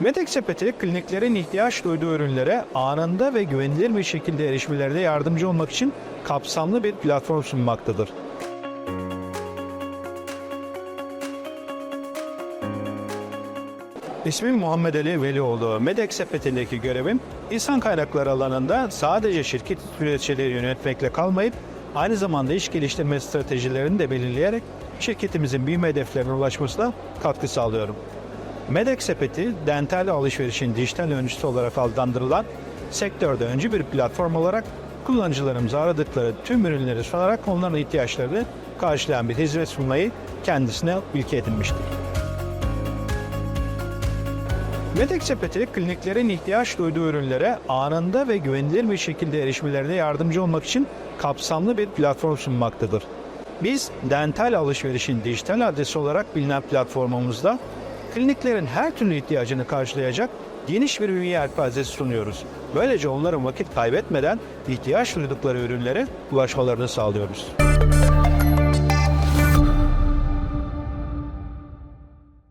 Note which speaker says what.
Speaker 1: Medek Sepeti kliniklerin ihtiyaç duyduğu ürünlere anında ve güvenilir bir şekilde erişmelerine yardımcı olmak için kapsamlı bir platform sunmaktadır. İsmim Muhammed Ali Velioğlu. Medek sepetindeki görevim insan kaynakları alanında sadece şirket süreçleri yönetmekle kalmayıp aynı zamanda iş geliştirme stratejilerini de belirleyerek şirketimizin büyüme hedeflerine ulaşmasına katkı sağlıyorum. Medek sepeti dental alışverişin dijital öncüsü olarak adlandırılan sektörde öncü bir platform olarak kullanıcılarımıza aradıkları tüm ürünleri sunarak onların ihtiyaçlarını karşılayan bir hizmet sunmayı kendisine ilke edinmiştir. Medek Sepeti kliniklerin ihtiyaç duyduğu ürünlere anında ve güvenilir bir şekilde erişmelerine yardımcı olmak için kapsamlı bir platform sunmaktadır. Biz dental alışverişin dijital adresi olarak bilinen platformumuzda kliniklerin her türlü ihtiyacını karşılayacak geniş bir ürün yelpazesi sunuyoruz. Böylece onların vakit kaybetmeden ihtiyaç duydukları ürünlere ulaşmalarını sağlıyoruz.